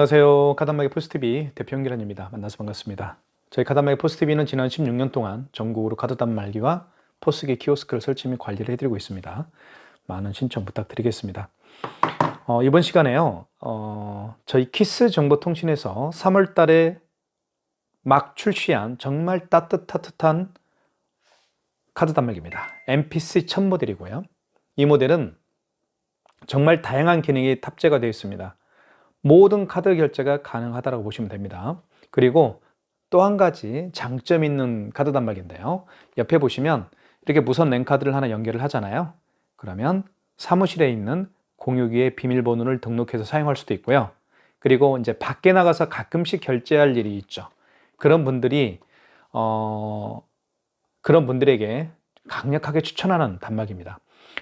안녕하세요. 카단마기 포스트비 대표 연기란입니다. 만나서 반갑습니다. 저희 카단마기 포스트비는 지난 16년 동안 전국으로 카드 단 말기와 포스기 키오스크를 설치 및 관리를 해드리고 있습니다. 많은 신청 부탁드리겠습니다. 어, 이번 시간에요. 어, 저희 키스 정보통신에서 3월 달에 막 출시한 정말 따뜻따뜻한 카드 단말기입니다. MPC 1000 모델이고요. 이 모델은 정말 다양한 기능이 탑재가 되어 있습니다. 모든 카드 결제가 가능하다고 보시면 됩니다. 그리고 또 한 가지 장점 있는 카드 단말기인데요. 옆에 보시면 이렇게 무선 랜카드를 하나 연결을 하잖아요. 그러면 사무실에 있는 공유기의 비밀번호를 등록해서 사용할 수도 있고요. 그리고 이제 밖에 나가서 가끔씩 결제할 일이 있죠. 그런 분들이 어 그런 분들에게 강력하게 추천하는 단말기입니다.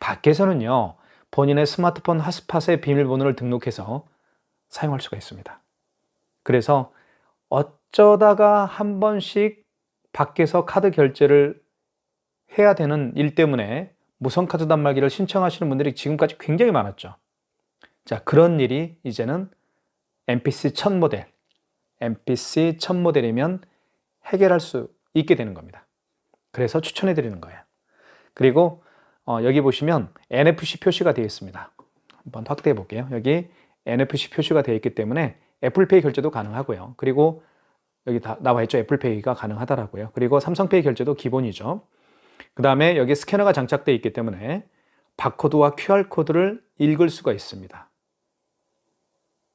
밖에서는요. 본인의 스마트폰 핫스팟에 비밀번호를 등록해서 사용할 수가 있습니다. 그래서 어쩌다가 한 번씩 밖에서 카드 결제를 해야 되는 일 때문에 무선 카드 단말기를 신청하시는 분들이 지금까지 굉장히 많았죠. 자, 그런 일이 이제는 MPC 1000 모델, MPC 1000 모델이면 해결할 수 있게 되는 겁니다. 그래서 추천해 드리는 거예요. 그리고 어, 여기 보시면 NFC 표시가 되어 있습니다. 한번 확대해 볼게요. 여기 NFC 표시가 되어 있기 때문에 애플페이 결제도 가능하고요. 그리고 여기 다 나와 있죠. 애플페이가 가능하다라고요. 그리고 삼성페이 결제도 기본이죠. 그 다음에 여기 스캐너가 장착되어 있기 때문에 바코드와 QR코드를 읽을 수가 있습니다.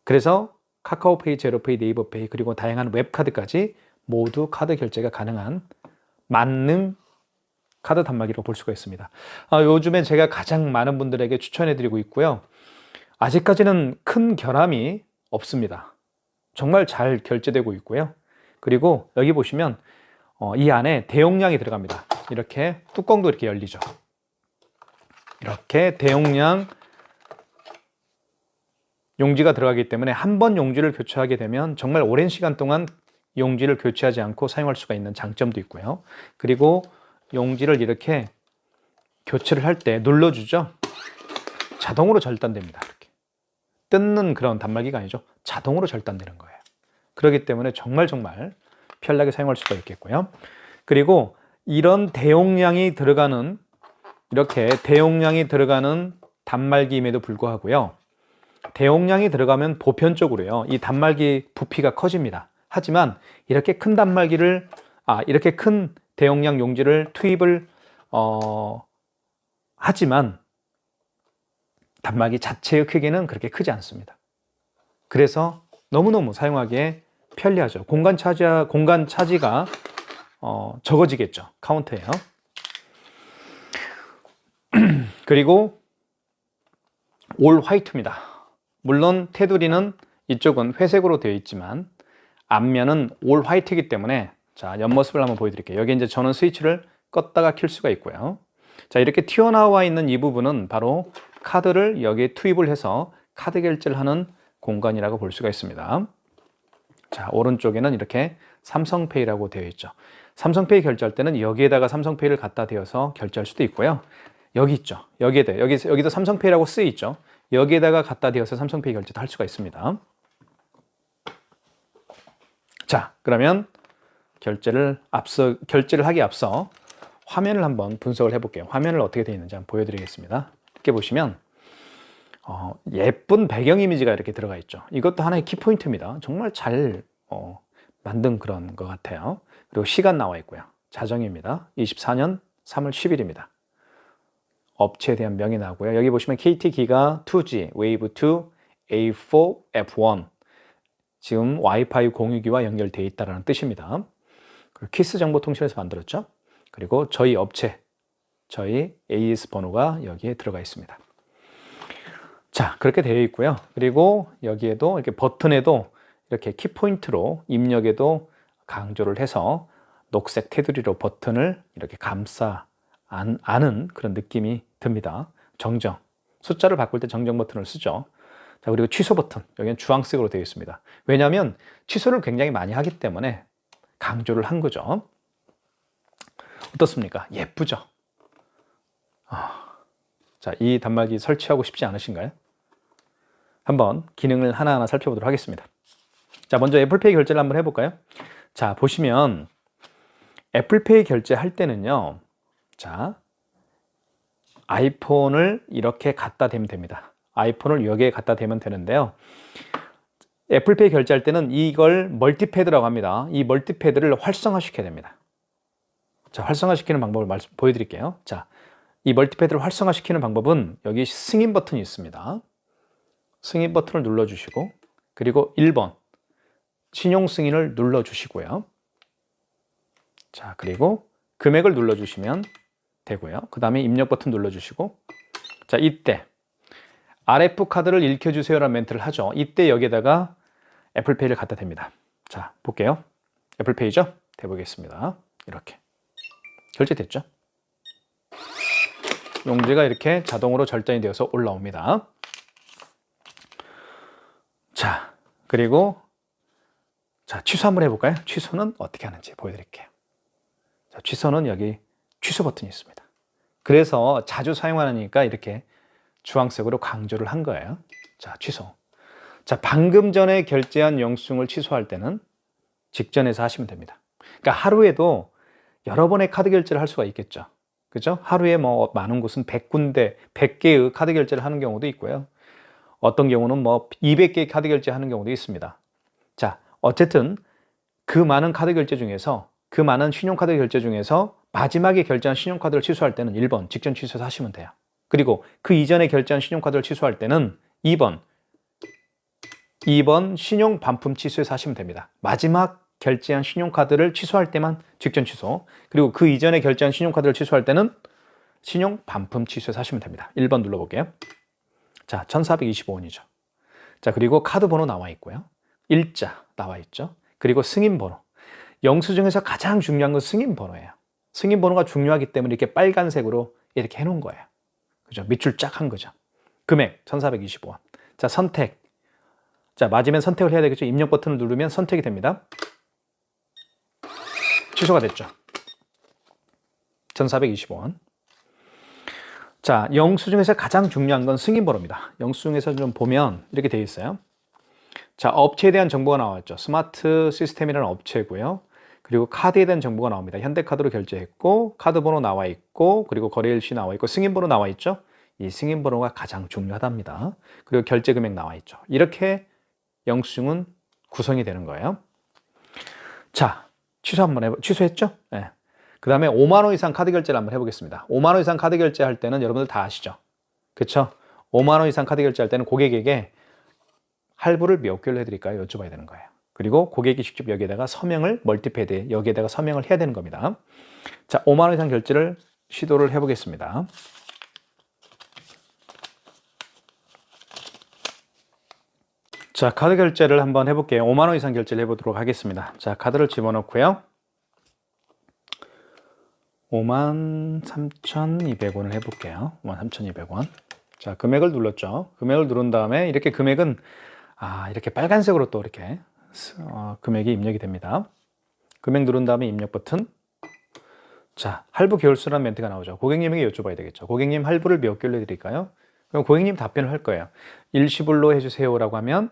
그래서 카카오페이, 제로페이, 네이버페이 그리고 다양한 웹카드까지 모두 카드 결제가 가능한 만능 카드 단말기로 볼 수가 있습니다. 아, 요즘에 제가 가장 많은 분들에게 추천해드리고 있고요. 아직까지는 큰 결함이 없습니다. 정말 잘 결제되고 있고요. 그리고 여기 보시면 어, 이 안에 대용량이 들어갑니다. 이렇게 뚜껑도 이렇게 열리죠. 이렇게 대용량 용지가 들어가기 때문에 한 번 용지를 교체하게 되면 정말 오랜 시간 동안 용지를 교체하지 않고 사용할 수가 있는 장점도 있고요. 그리고 용지를 이렇게 교체를 할 때 눌러주죠. 자동으로 절단됩니다. 뜯는 그런 단말기가 아니죠. 자동으로 절단되는 거예요. 그렇기 때문에 정말 정말 편하게 사용할 수가 있겠고요. 그리고 이런 대용량이 들어가는 이렇게 대용량이 들어가는 단말기임에도 불구하고요. 대용량이 들어가면 보편적으로요. 이 단말기 부피가 커집니다. 하지만 이렇게 큰 단말기를 아 이렇게 큰 대용량 용지를 투입을 어 하지만 단말기 자체의 크기는 그렇게 크지 않습니다. 그래서 너무너무 사용하기에 편리하죠. 공간 차지 공간 차지가 어, 적어지겠죠. 카운트예요. 그리고 올 화이트입니다. 물론 테두리는 이쪽은 회색으로 되어 있지만 앞면은 올 화이트이기 때문에 자 옆모습을 한번 보여드릴게요. 여기 이제 저는 스위치를 껐다가 킬 수가 있고요. 자 이렇게 튀어나와 있는 이 부분은 바로 카드를 여기에 투입을 해서 카드 결제를 하는 공간이라고 볼 수가 있습니다. 자 오른쪽에는 이렇게 삼성페이라고 되어 있죠. 삼성페이 결제할 때는 여기에다가 삼성페이를 갖다 대어서 결제할 수도 있고요. 여기 있죠. 여기에다 여기 여기도 삼성페이라고 쓰여 있죠. 여기에다가 갖다 대어서 삼성페이 결제도 할 수가 있습니다. 자, 그러면 결제를 앞서 결제를 하기 앞서 화면을 한번 분석을 해볼게요. 화면을 어떻게 되어 있는지 한번 보여드리겠습니다. 이렇게 보시면 어, 예쁜 배경 이미지가 이렇게 들어가 있죠. 이것도 하나의 키포인트입니다. 정말 잘 어, 만든 그런 것 같아요. 그리고 시간 나와 있고요. 자정입니다. 24년 3월 10일입니다. 업체에 대한 명이 나오고요. 여기 보시면 KT 기가 2G, 웨이브 2, A4, F1 지금 와이파이 공유기와 연결되어 있다는 뜻입니다. 키스 정보 통신에서 만들었죠. 그리고 저희 업체, 저희 AS 번호가 여기에 들어가 있습니다. 자, 그렇게 되어 있고요. 그리고 여기에도 이렇게 버튼에도 이렇게 키포인트로 입력에도 강조를 해서 녹색 테두리로 버튼을 이렇게 감싸 안, 아는 그런 느낌이 듭니다. 정정. 숫자를 바꿀 때 정정 버튼을 쓰죠. 자, 그리고 취소 버튼. 여기는 주황색으로 되어 있습니다. 왜냐하면 취소를 굉장히 많이 하기 때문에 강조를 한 거죠. 어떻습니까? 예쁘죠? 아, 자, 이 단말기 설치하고 싶지 않으신가요? 한번 기능을 하나하나 살펴보도록 하겠습니다. 자, 먼저 애플페이 결제를 한번 해볼까요? 자, 보시면 애플페이 결제할 때는요. 자, 아이폰을 이렇게 갖다 대면 됩니다. 아이폰을 여기에 갖다 대면 되는데요. 애플페이 결제할 때는 이걸 멀티패드라고 합니다. 이 멀티패드를 활성화시켜야 됩니다. 자, 활성화시키는 방법을 말씀, 보여드릴게요. 자, 이 멀티패드를 활성화시키는 방법은 여기 승인 버튼이 있습니다. 승인 버튼을 눌러주시고, 그리고 1번, 신용 승인을 눌러주시고요. 자, 그리고 금액을 눌러주시면 되고요. 그 다음에 입력 버튼 눌러주시고, 자, 이때 RF 카드를 읽혀주세요라는 멘트를 하죠. 이때 여기에다가 애플페이를 갖다 댑니다. 자, 볼게요. 애플페이죠? 대보겠습니다. 이렇게. 결제됐죠? 용지가 이렇게 자동으로 절단이 되어서 올라옵니다. 자, 그리고 자, 취소 한번 해볼까요? 취소는 어떻게 하는지 보여드릴게요. 자, 취소는 여기 취소 버튼이 있습니다. 그래서 자주 사용하니까 이렇게 주황색으로 강조를 한 거예요. 자, 취소. 자, 방금 전에 결제한 영수증을 취소할 때는 직전에서 하시면 됩니다. 그러니까 하루에도 여러 번의 카드 결제를 할 수가 있겠죠. 그죠? 하루에 뭐 많은 곳은 100군데, 100개의 카드 결제를 하는 경우도 있고요. 어떤 경우는 뭐 200개의 카드 결제하는 경우도 있습니다. 자, 어쨌든 그 많은 카드 결제 중에서 그 많은 신용카드 결제 중에서 마지막에 결제한 신용카드를 취소할 때는 1번 직전 취소해서 하시면 돼요. 그리고 그 이전에 결제한 신용카드를 취소할 때는 2번 2번 신용 반품 취소해서 하시면 됩니다. 마지막 결제한 신용카드를 취소할 때만 직전 취소. 그리고 그 이전에 결제한 신용카드를 취소할 때는 신용 반품 취소해서 하시면 됩니다. 1번 눌러볼게요. 자, 1425원이죠. 자, 그리고 카드 번호 나와 있고요. 일자 나와 있죠. 그리고 승인 번호. 영수증에서 가장 중요한 건 승인 번호예요. 승인 번호가 중요하기 때문에 이렇게 빨간색으로 이렇게 해놓은 거예요. 그죠? 밑줄 쫙 한 거죠. 금액 1425원. 자, 선택. 자, 맞으면 선택을 해야 되겠죠. 입력 버튼을 누르면 선택이 됩니다. 취소가 됐죠. 1425원. 자, 영수증에서 가장 중요한 건 승인 번호입니다. 영수증에서 좀 보면 이렇게 되어 있어요. 자, 업체에 대한 정보가 나왔죠. 스마트 시스템이라는 업체고요. 그리고 카드에 대한 정보가 나옵니다. 현대카드로 결제했고 카드 번호 나와 있고 그리고 거래일시 나와 있고 승인 번호 나와 있죠. 이 승인 번호가 가장 중요하답니다. 그리고 결제 금액 나와 있죠. 이렇게 영수증은 구성이 되는 거예요. 자, 취소 한번 해 취소했죠? 네. 그 다음에 5만 원 이상 카드 결제를 한번 해보겠습니다. 5만 원 이상 카드 결제할 때는 여러분들 다 아시죠? 그렇죠? 5만 원 이상 카드 결제할 때는 고객에게 할부를 몇 개로 해드릴까요? 여쭤봐야 되는 거예요. 그리고 고객이 직접 여기에다가 서명을 멀티패드에 여기에다가 서명을 해야 되는 겁니다. 자, 5만 원 이상 결제를 시도를 해보겠습니다. 자, 카드 결제를 한번 해볼게요. 5만 원 이상 결제를 해보도록 하겠습니다. 자, 카드를 집어넣고요. 5만 3,200원을 해볼게요. 5만 3,200원. 자, 금액을 눌렀죠. 금액을 누른 다음에 이렇게 금액은 아, 이렇게 빨간색으로 또 이렇게 어, 금액이 입력이 됩니다. 금액 누른 다음에 입력 버튼. 자, 할부 계열수라는 멘트가 나오죠. 고객님에게 여쭤봐야 되겠죠. 고객님 할부를 몇 개월로 드릴까요? 그럼 고객님 답변을 할 거예요. 일시불로 해주세요라고 하면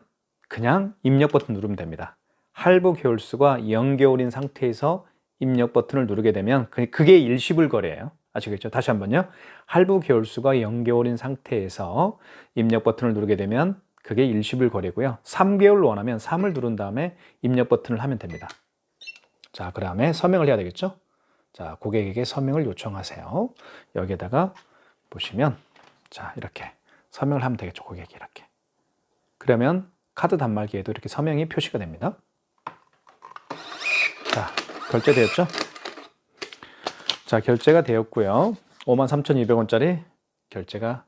그냥 입력 버튼 누르면 됩니다. 할부 계열수가 0개월인 상태에서 입력 버튼을 누르게 되면 그게 일시불 거래예요. 아시겠죠? 다시 한번요. 할부 계열수가 0개월인 상태에서 입력 버튼을 누르게 되면 그게 일시불 거래고요. 3개월로 원하면 3을 누른 다음에 입력 버튼을 하면 됩니다. 자, 그 다음에 서명을 해야 되겠죠? 자, 고객에게 서명을 요청하세요. 여기에다가 보시면 자, 이렇게 서명을 하면 되겠죠. 고객이 이렇게. 그러면 카드 단말기에도 이렇게 서명이 표시가 됩니다. 자, 결제되었죠? 자, 결제가 되었고요. 53,200원짜리 결제가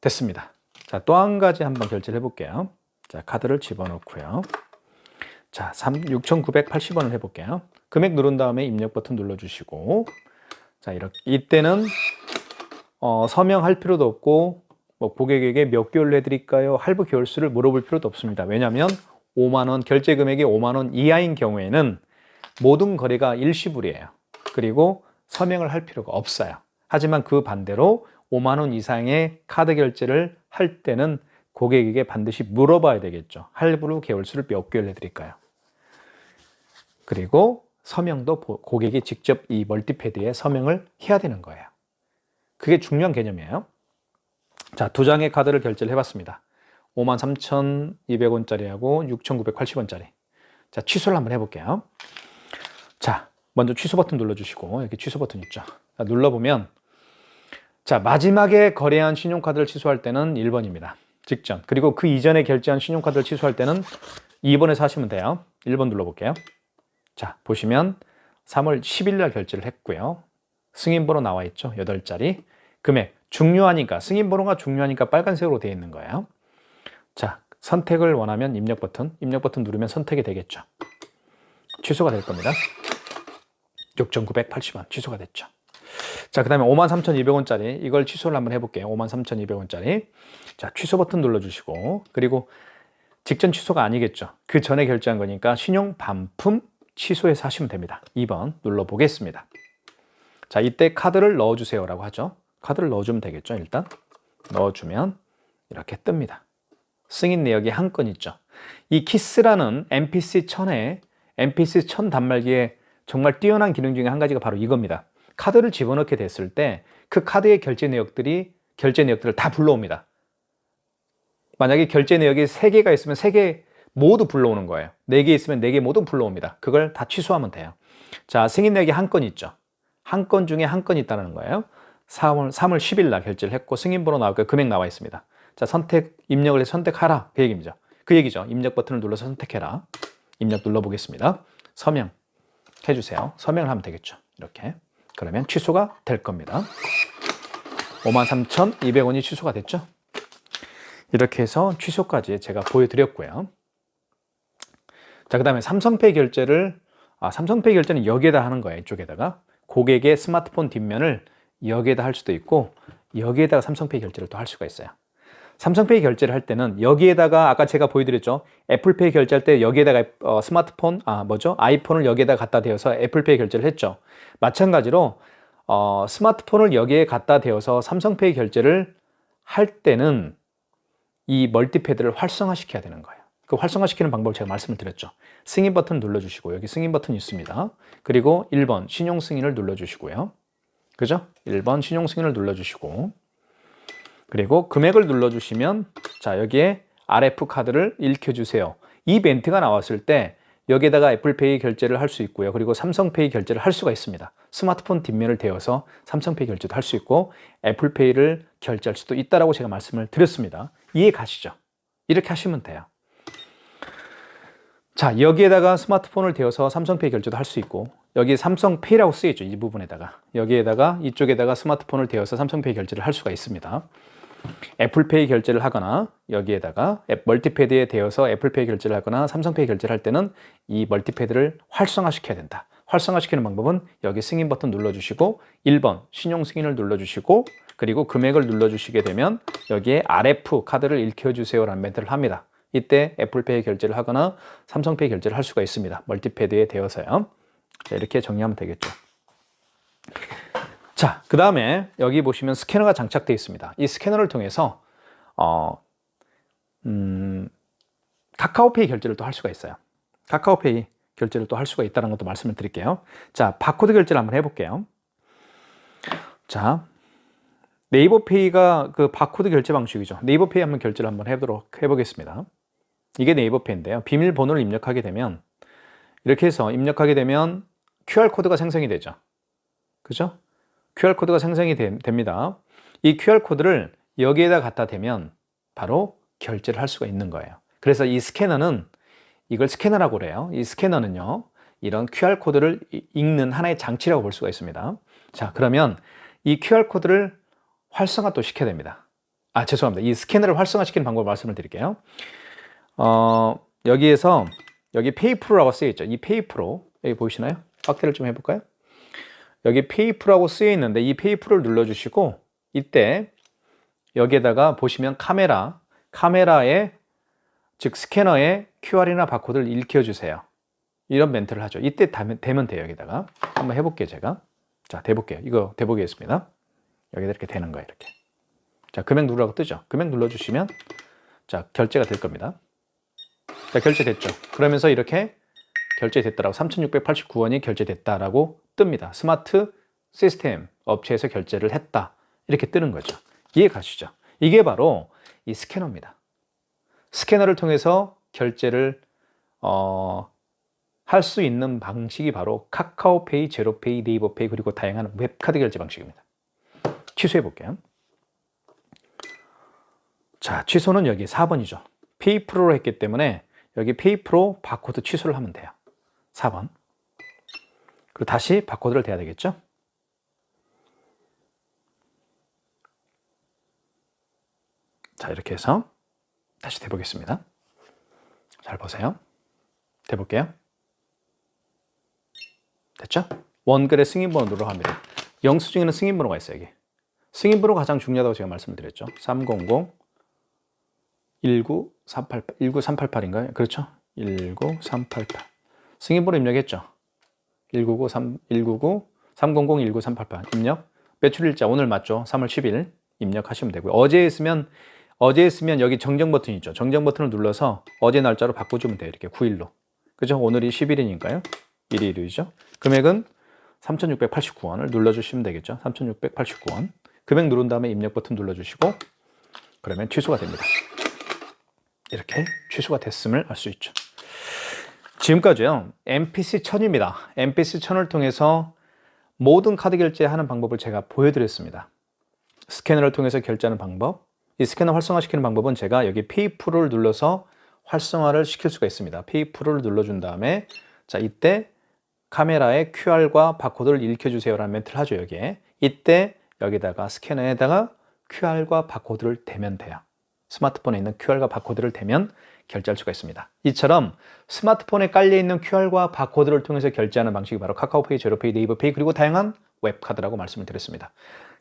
됐습니다. 자, 또 한 가지 한번 결제를 해볼게요. 자, 카드를 집어넣고요. 자, 6,980원을 해볼게요. 금액 누른 다음에 입력 버튼 눌러주시고, 자, 이렇게, 이때는, 어, 서명할 필요도 없고, 뭐, 고객에게 몇 개월로 해드릴까요? 할부 개월수를 물어볼 필요도 없습니다. 왜냐하면 5만 원, 결제 금액이 5만 원 이하인 경우에는 모든 거래가 일시불이에요. 그리고 서명을 할 필요가 없어요. 하지만 그 반대로 5만 원 이상의 카드 결제를 할 때는 고객에게 반드시 물어봐야 되겠죠. 할부로 개월수를 몇 개월 해드릴까요? 그리고 서명도 보- 고객이 직접 이 멀티패드에 서명을 해야 되는 거예요. 그게 중요한 개념이에요. 자, 두 장의 카드를 결제를 해봤습니다. 53,200원짜리하고 6,980원짜리. 자, 취소를 한번 해볼게요. 자, 먼저 취소 버튼 눌러주시고, 여기 취소 버튼 있죠. 자, 눌러보면, 자, 마지막에 거래한 신용카드를 취소할 때는 1번입니다. 직전. 그리고 그 이전에 결제한 신용카드를 취소할 때는 2번에서 하시면 돼요. 1번 눌러볼게요. 자, 보시면 3월 10일 날 결제를 했고요. 승인번호 나와 있죠. 8자리. 금액. 중요하니까, 승인 번호가 중요하니까 빨간색으로 되어 있는 거예요. 자, 선택을 원하면 입력 버튼, 입력 버튼 누르면 선택이 되겠죠. 취소가 될 겁니다. 6,980원 취소가 됐죠. 자, 그 다음에 53,200원짜리 이걸 취소를 한번 해볼게요. 53,200원짜리. 자, 취소 버튼 눌러주시고 그리고 직전 취소가 아니겠죠. 그 전에 결제한 거니까 신용 반품 취소해서 하시면 됩니다. 2번 눌러보겠습니다. 자, 이때 카드를 넣어주세요라고 하죠. 카드를 넣어주면 되겠죠. 일단 넣어주면 이렇게 뜹니다. 승인 내역이 한 건 있죠. 이 키스라는 MPC 1000에 MPC 1000 단말기에 정말 뛰어난 기능 중에 한 가지가 바로 이겁니다. 카드를 집어넣게 됐을 때 그 카드의 결제 내역들이 결제 내역들을 다 불러옵니다. 만약에 결제 내역이 3개가 있으면 3개 모두 불러오는 거예요. 4개 있으면 4개 모두 불러옵니다. 그걸 다 취소하면 돼요. 자, 승인 내역이 한 건 있죠. 한 건 중에 한 건이 있다는 거예요. 3월, 3월 10일 날 결제를 했고 승인번호 나오고 금액 나와 있습니다. 자, 선택, 입력을 해서 선택하라. 그 얘기죠. 그 얘기죠. 입력 버튼을 눌러서 선택해라. 입력 눌러보겠습니다. 서명 해주세요. 서명을 하면 되겠죠. 이렇게. 그러면 취소가 될 겁니다. 53,200원이 취소가 됐죠. 이렇게 해서 취소까지 제가 보여드렸고요. 자, 그 다음에 삼성페이 결제를, 아, 삼성페이 결제는 여기에다 하는 거예요. 이쪽에다가. 고객의 스마트폰 뒷면을 여기에다 할 수도 있고, 여기에다가 삼성페이 결제를 또 할 수가 있어요. 삼성페이 결제를 할 때는 여기에다가 아까 제가 보여드렸죠. 애플페이 결제할 때 여기에다가 어, 스마트폰, 아, 뭐죠? 아이폰을 여기에다 갖다 대어서 애플페이 결제를 했죠. 마찬가지로 어, 스마트폰을 여기에 갖다 대어서 삼성페이 결제를 할 때는 이 멀티패드를 활성화시켜야 되는 거예요. 그 활성화시키는 방법을 제가 말씀을 드렸죠. 승인 버튼 눌러주시고 여기 승인 버튼이 있습니다. 그리고 1번 신용 승인을 눌러주시고요. 그죠? 1번 신용 승인을 눌러주시고 그리고 금액을 눌러주시면 자 여기에 RF 카드를 읽혀주세요. 이 멘트가 나왔을 때 여기에다가 애플페이 결제를 할 수 있고요. 그리고 삼성페이 결제를 할 수가 있습니다. 스마트폰 뒷면을 대어서 삼성페이 결제도 할 수 있고 애플페이를 결제할 수도 있다라고 제가 말씀을 드렸습니다. 이해 가시죠? 이렇게 하시면 돼요. 자, 여기에다가 스마트폰을 대어서 삼성페이 결제도 할 수 있고 여기 삼성페이라고 쓰여있죠. 이 부분에다가. 여기에다가 이쪽에다가 스마트폰을 대어서 삼성페이 결제를 할 수가 있습니다. 애플페이 결제를 하거나 여기에다가 앱 멀티패드에 대어서 애플페이 결제를 하거나 삼성페이 결제를 할 때는 이 멀티패드를 활성화시켜야 된다. 활성화시키는 방법은 여기 승인 버튼 눌러주시고 1번 신용 승인을 눌러주시고 그리고 금액을 눌러주시게 되면 여기에 RF 카드를 읽혀주세요 라는 멘트를 합니다. 이때 애플페이 결제를 하거나 삼성페이 결제를 할 수가 있습니다. 멀티패드에 대어서요. 자, 이렇게 정리하면 되겠죠. 자, 그 다음에 여기 보시면 스캐너가 장착되어 있습니다. 이 스캐너를 통해서 어, 음, 카카오페이 결제를 또 할 수가 있어요. 카카오페이 결제를 또 할 수가 있다는 것도 말씀을 드릴게요. 자, 바코드 결제를 한번 해볼게요. 자, 네이버페이가 그 바코드 결제 방식이죠. 네이버페이 한번 결제를 한번 해보도록 해보겠습니다. 이게 네이버페이인데요. 비밀번호를 입력하게 되면 이렇게 해서 입력하게 되면 QR코드가 생성이 되죠. 그죠? QR코드가 생성이 되, 됩니다. 이 QR코드를 여기에다 갖다 대면 바로 결제를 할 수가 있는 거예요. 그래서 이 스캐너는 이걸 스캐너라고 그래요. 이 스캐너는요. 이런 QR코드를 읽는 하나의 장치라고 볼 수가 있습니다. 자, 그러면 이 QR코드를 활성화 또 시켜야 됩니다. 아, 죄송합니다. 이 스캐너를 활성화시키는 방법을 말씀을 드릴게요. 어, 여기에서 여기 페이프로라고 쓰여 있죠. 이 페이프로 여기 보이시나요? 확대를 좀 해볼까요? 여기 페이프라고 쓰여 있는데 이 페이프를 눌러주시고 이때 여기에다가 보시면 카메라, 카메라에 즉 스캐너에 QR이나 바코드를 읽혀주세요. 이런 멘트를 하죠. 이때 되면 돼요. 여기다가 한번 해볼게요. 제가 자 대볼게요. 이거 대보겠습니다. 여기다 이렇게 되는 거예요. 이렇게 자 금액 누르라고 뜨죠. 금액 눌러주시면 자, 결제가 될 겁니다. 자, 결제됐죠. 그러면서 이렇게 결제됐다라고 3,689원이 결제됐다라고 뜹니다. 스마트 시스템 업체에서 결제를 했다. 이렇게 뜨는 거죠. 이해 가시죠? 이게 바로 이 스캐너입니다. 스캐너를 통해서 결제를 어, 할 수 있는 방식이 바로 카카오페이, 제로페이, 네이버페이 그리고 다양한 웹카드 결제 방식입니다. 취소해 볼게요. 자, 취소는 여기 4번이죠. 페이프로로 했기 때문에 여기 페이프로 바코드 취소를 하면 돼요. 4번. 그리고 다시 바코드를 대야 되겠죠? 자, 이렇게 해서 다시 대보겠습니다. 잘 보세요. 대볼게요. 됐죠? 원글의 승인번호 누르 합니다. 영수증에는 승인번호가 있어요, 여기. 승인번호가 가장 중요하다고 제가 말씀을 드렸죠. 300 19388, 19388인가요? 그렇죠? 19388. 승인번호 입력했죠? 199 3 199 300 19388 입력. 매출일자 오늘 맞죠? 3월 10일 입력하시면 되고요. 어제 했으면 어제 했으면 여기 정정 버튼 있죠. 정정 버튼을 눌러서 어제 날짜로 바꿔주면 돼요. 이렇게 9일로. 그죠? 오늘이 11일이니까요. 1일이죠. 금액은 3,689원을 눌러주시면 되겠죠. 3,689원. 금액 누른 다음에 입력 버튼 눌러주시고 그러면 취소가 됩니다. 이렇게 취소가 됐음을 알 수 있죠. 지금까지요. MPC 1000입니다. MPC 1000을 통해서 모든 카드 결제하는 방법을 제가 보여드렸습니다. 스캐너를 통해서 결제하는 방법, 이 스캐너 활성화시키는 방법은 제가 여기 페이프로를 눌러서 활성화를 시킬 수가 있습니다. 페이프로를 눌러준 다음에 자 이때 카메라에 QR과 바코드를 읽혀주세요라는 멘트를 하죠 여기에 이때 여기다가 스캐너에다가 QR과 바코드를 대면 돼요. 스마트폰에 있는 QR과 바코드를 대면 결제할 수가 있습니다. 이처럼 스마트폰에 깔려 있는 QR과 바코드를 통해서 결제하는 방식이 바로 카카오페이, 제로페이, 네이버페이 그리고 다양한 웹카드라고 말씀을 드렸습니다.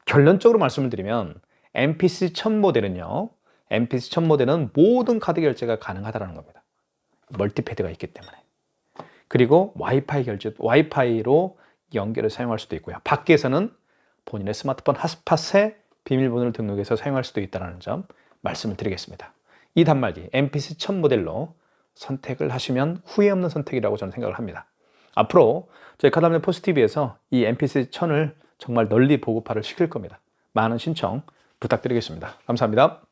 결론적으로 말씀을 드리면 MPC 1000 모델은요. MPC 1000 모델은 모든 카드 결제가 가능하다는 겁니다. 멀티패드가 있기 때문에. 그리고 와이파이 결제, 와이파이로 연결을 사용할 수도 있고요. 밖에서는 본인의 스마트폰 핫스팟에 비밀번호를 등록해서 사용할 수도 있다는 점 말씀을 드리겠습니다. 이 단말기 MPC 1000 모델로 선택을 하시면 후회 없는 선택이라고 저는 생각을 합니다. 앞으로 저희 카다메 포스티비에서 이 MPC 1000을 정말 널리 보급화를 시킬 겁니다. 많은 신청 부탁드리겠습니다. 감사합니다.